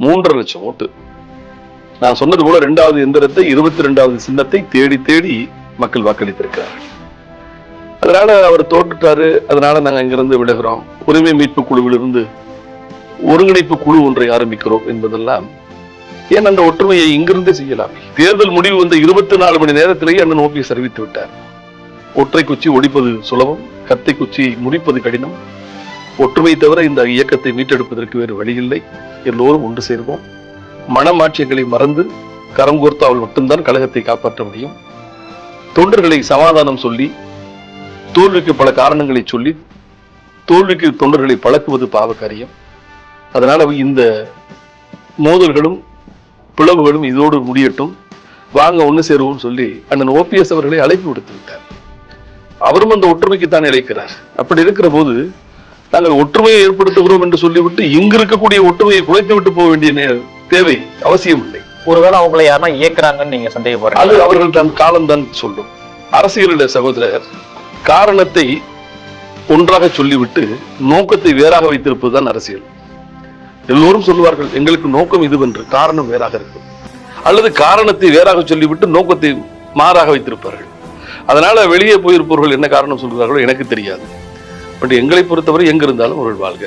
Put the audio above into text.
மூன்றரை லட்சம் ஓட்டு. நான் சொன்னது போல இரண்டாவது எந்திரத்தை இருபத்தி ரெண்டாவது சின்னத்தை தேடி தேடி மக்கள் வாக்களித்திருக்கிறார்கள். அதனால அவர் தோற்றுட்டாரு. அதனால நாங்க இங்கிருந்து விடுகிறோம். உரிமை மீட்பு குழுவிலிருந்து ஒருங்கிணைப்பு குழு ஒன்றை ஆரம்பிக்கிறோம் என்பதெல்லாம் ஏன் அந்த ஒற்றுமையை இங்கிருந்தே செய்யலாம்? தேர்தல் முடிவு வந்த இருபத்தி நாலு மணி நேரத்திலேயே அண்ணன் ஓபிஎஸ் அறிவித்து விட்டார். ஒற்றை குச்சி ஒடிப்பது சுலபம் கத்தை குச்சி முடிப்பது கடினம். ஒற்றுமை தவிர இந்த இயக்கத்தை மீட்டெடுப்பதற்கு வேறு வழியில்லை. எல்லோரும் ஒன்று சேர்வோம். மனமாட்சியங்களை மறந்து கரம் கோர்த்தால் மட்டும்தான் கழகத்தை காப்பாற்ற முடியும். தொண்டர்களை சமாதானம் சொல்லி தோல்விக்கு பல காரணங்களை சொல்லி தோல்விக்கு தொண்டர்களை பழக்குவது பாவக்காரியம் அதனால இந்த மோதல்களும் பிளவுகளும் இதோடு முடியட்டும். வாங்க ஒன்று சேருவோம் சொல்லி அண்ணன் ஓபிஎஸ் அவர்களை அழைப்பு விடுத்து விட்டார். அவரும் அந்த ஒற்றுமைக்கு தான் இழைக்கிறார். அப்படி இருக்கிற போது நாங்கள் ஒற்றுமையை ஏற்படுத்துகிறோம் என்று சொல்லிவிட்டு இங்கு இருக்கக்கூடிய ஒற்றுமையை குலைத்து விட்டு போக வேண்டிய தேவை அவசியம் இல்லை. ஒருவேளை அவங்களை யாருன்னா இயக்குறாங்கன்னு நீங்க அது சந்தேகப்படுறீங்க அவர்கள் தன் காலம் தான் சொல்லும். அரசியலில் சகோதரர் காரணத்தை ஒன்றாக சொல்லிவிட்டு நோக்கத்தை வேறாக வைத்திருப்பதுதான் அரசியல். எல்லோரும் சொல்லுவார்கள் எங்களுக்கு நோக்கம் இதுவென்று காரணம் வேறாக இருக்கும். அல்லது காரணத்தை வேறாக சொல்லிவிட்டு நோக்கத்தை மாறாக வைத்திருப்பார்கள். அதனால வெளியே போயிருப்பவர்கள் என்ன காரணம் சொல்கிறார்களோ எனக்கு தெரியாது. பட் எங்களை பொறுத்தவரை எங்கிருந்தாலும் அவர்கள் வாழ்க.